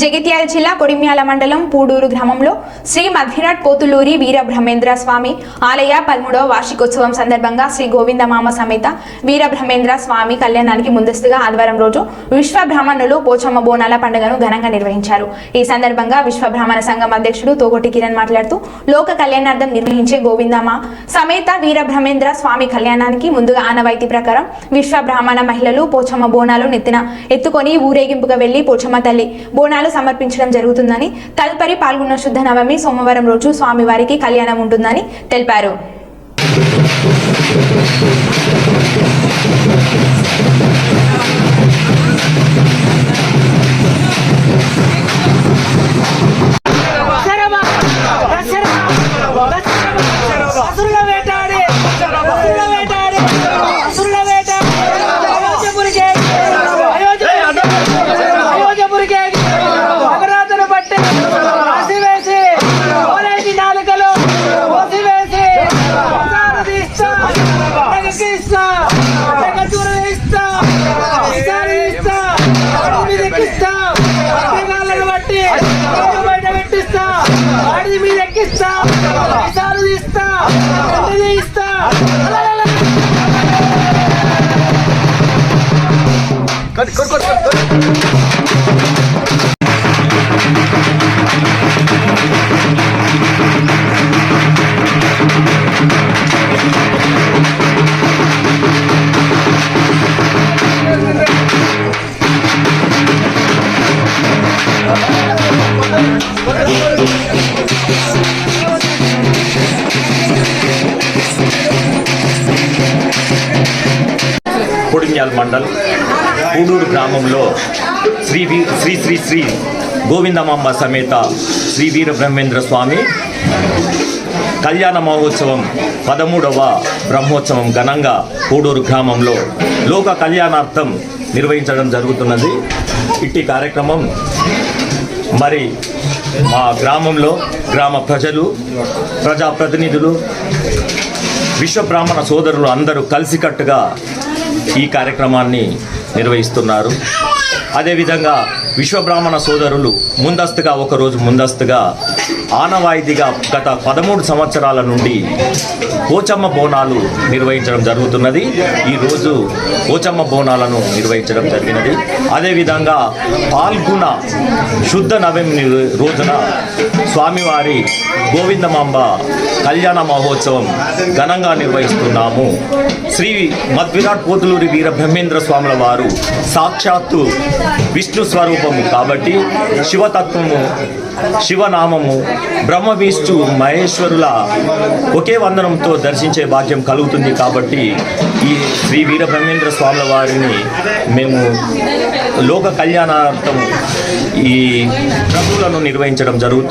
జగిత్యాల జిల్లా కొడిమ్యాల మండలం పూడూరు గ్రామంలో శ్రీ మధ్యనాథ్ పోతులూరి వీర బ్రహ్మేంద్ర స్వామి ఆలయ పదమూడవ వార్షికోత్సవం సందర్భంగా శ్రీ గోవిందమామ సమేత వీర బ్రహ్మేంద్ర స్వామి కళ్యాణానికి ముందస్తుగా ఆదివారం రోజు విశ్వ బ్రాహ్మణులు పోచమ్మ బోనాల పండుగను ఘనంగా నిర్వహించారు. ఈ సందర్భంగా విశ్వ బ్రాహ్మణ సంఘం అధ్యక్షుడు తోగొట్టి కిరణ్ మాట్లాడుతూ లోక కళ్యాణార్థం నిర్వహించే గోవిందమ్మ సమేత వీర బ్రహ్మేంద్ర స్వామి కళ్యాణానికి ముందుగా ఆనవాయితీ ప్రకారం విశ్వ బ్రాహ్మణ మహిళలు పోచమ్మ బోనాలు నెత్తిన ఎత్తుకొని ఊరేగింపుగా వెళ్ళి పోచమ్మ తల్లి బోనాలు సమర్పించడం జరుగుతుందని తదుపరి పాల్గొన్న శుద్ధ నవమి సోమవారం రోజు స్వామివారికి కళ్యాణం ఉంటుందని తెలిపారు. అడిది మీద ఎక్కిస్తా ఈసారి ఇస్తా అడిది ఇస్తా అలలల. Kodinyal mandal Kuduru గ్రామంలో శ్రీ వీ- శ్రీ శ్రీ శ్రీ గోవిందమాంబ సమేత శ్రీ వీర బ్రహ్మేంద్ర స్వామి. కళ్యాణ మహోత్సవం పదమూడవ బ్రహ్మోత్సవం ఘనంగా కూడూరు గ్రామంలో లోక కళ్యాణార్థం నిర్వహించడం జరుగుతున్నది. ఇట్టి కార్యక్రమం మరి మా గ్రామంలో గ్రామ ప్రజలు ప్రజాప్రతినిధులు విశ్వబ్రాహ్మణ సోదరులు అందరూ కలిసికట్టుగా ఈ కార్యక్రమాన్ని నిర్వహిస్తున్నారు. అదేవిధంగా విశ్వబ్రాహ్మణ సోదరులు ముందస్తుగా ఒకరోజు ముందస్తుగా ఆనవాయితీగా గత పదమూడు సంవత్సరాల నుండి పోచమ్మ బోనాలు నిర్వహించడం జరుగుతున్నది. ఈరోజు పోచమ్మ బోనాలను నిర్వహించడం జరిగినది. అదేవిధంగా పాల్గొన శుద్ధ నవమి రోజున స్వామివారి గోవిందమాంబ కళ్యాణ మహోత్సవం ఘనంగా నిర్వహిస్తున్నాము. శ్రీ మద్విరాట్ పోతులూరి వీర బ్రహ్మేంద్ర స్వాముల వారు సాక్షాత్తు విష్ణు స్వరూపము కాబట్టి శివతత్వము శివనామము బ్రహ్మ విష్ణు మహేశ్వరుల ఒకే వందనంతో దర్శించే భాగ్యం కలుగుతుంది కాబట్టి ఈ శ్రీ వీరబ్రహ్మేంద్ర స్వాముల వారిని మేము లోక కళ్యాణార్థం ఈ ప్రభువులను నిర్వహించడం జరుగుతుంది.